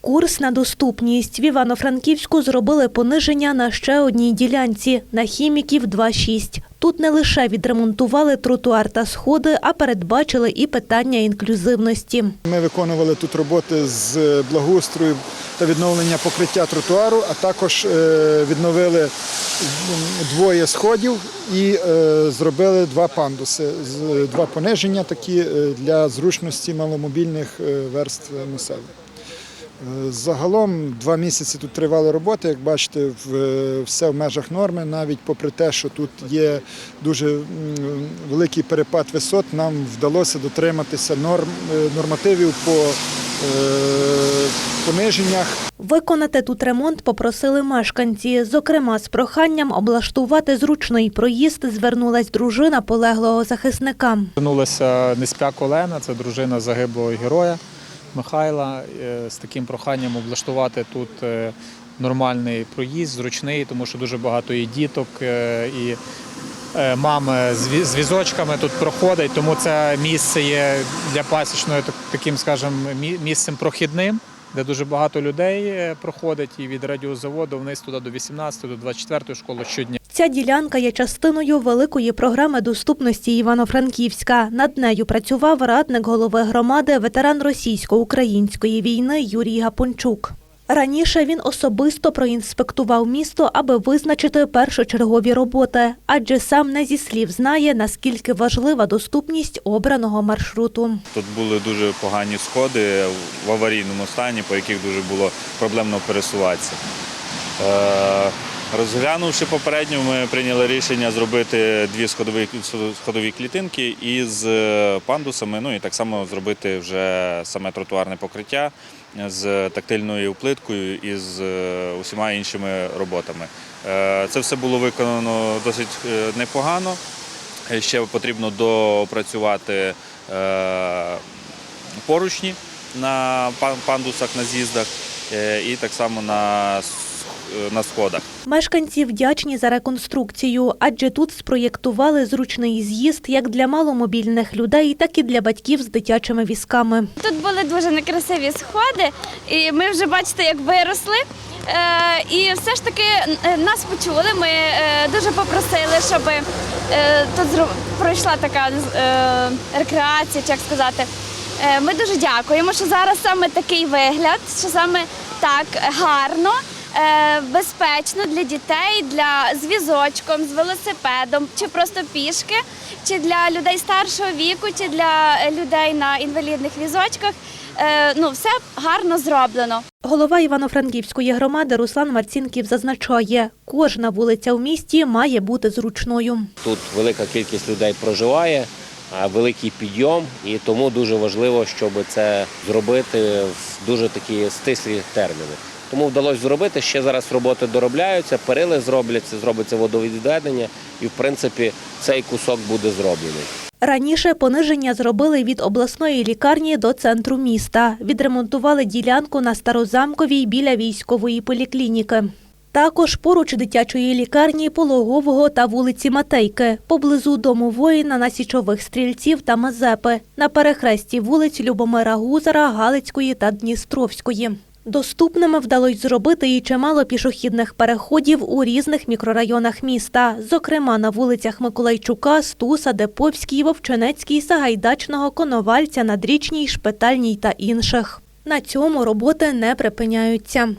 Курс на доступність в Івано-Франківську зробили пониження на ще одній ділянці на хіміків 2.6. Тут не лише відремонтували тротуар та сходи, а передбачили і питання інклюзивності. Ми виконували тут роботи з благоустрою та відновлення покриття тротуару, а також е, відновили двоє сходів і е, зробили два пандуси, два пониження такі е, для зручності маломобільних е, верств населення. Е, Загалом два місяці тут тривали роботи. Як бачите, е, все в межах норми. Навіть попри те, що тут є дуже великий перепад висот, нам вдалося дотриматися норм е, нормативів по пониженнях. Виконати тут ремонт попросили мешканці. Зокрема, з проханням облаштувати зручний проїзд звернулась дружина полеглого захисника. Звернулася Неспяк Олена, це дружина загиблого героя Михайла, е, з таким проханням облаштувати тут е, нормальний проїзд, зручний, тому що дуже багато і діток, е, і е, мами з візочками тут проходять, тому це місце є для пасічної таким, скажімо, місцем прохідним. Де дуже багато людей е, проходить і від радіозаводу вниз туди до 18 до 24 школи щодня. Ця ділянка є частиною великої програми доступності Івано-Франківська. Над нею працював радник голови громади, ветеран російсько-української війни Юрій Гапончук. Раніше він особисто проінспектував місто, аби визначити першочергові роботи, адже сам не зі слів знає, наскільки важлива доступність обраного маршруту. Тут були дуже погані сходи в аварійному стані, по яких дуже було проблемно пересуватися. Розглянувши попередньо, ми прийняли рішення зробити дві сходові, сходові клітинки із е, пандусами, ну і так само зробити вже саме тротуарне покриття з тактильною плиткою і з е, усіма іншими роботами. Е, Це все було виконано досить непогано. Ще потрібно доопрацювати е, поручні на пандусах, на з'їздах і так само на, на сходах. Мешканці вдячні за реконструкцію, адже тут спроєктували зручний з'їзд як для маломобільних людей, так і для батьків з дитячими візками. Тут були дуже некрасиві сходи, і ми вже бачите, як виросли. Е, і все ж таки е, нас почули. Ми е, дуже попросили, щоб е, тут пройшла така е, рекреація, чи як сказати. Е, ми дуже дякуємо, що зараз саме такий вигляд, що саме так гарно. Е, Безпечно для дітей, для з візочком, з велосипедом, чи просто пішки, чи для людей старшого віку, чи для людей на інвалідних візочках. Е, Ну, все гарно зроблено. Голова Івано-Франківської громади Руслан Марцінків зазначає, кожна вулиця в місті має бути зручною. Тут велика кількість людей проживає, а великий підйом, і тому дуже важливо, щоб це зробити в дуже такі стислі терміни. Тому вдалося зробити. Ще зараз роботи доробляються, перили зробляться, зробиться водовідведення, і в принципі цей кусок буде зроблений. Раніше пониження зробили від обласної лікарні до центру міста. Відремонтували ділянку на Старозамковій біля військової поліклініки. Також поруч дитячої лікарні Пологового та вулиці Матейки, поблизу дому воїна на січових стрільців та Мазепи, на перехресті вулиць Любомира Гузара, Галицької та Дністровської. Доступними вдалося зробити і чимало пішохідних переходів у різних мікрорайонах міста, зокрема на вулицях Миколайчука, Стуса, Деповській, Вовчинецькій, Сагайдачного, Коновальця, Надрічній, Шпитальній та інших. На цьому роботи не припиняються.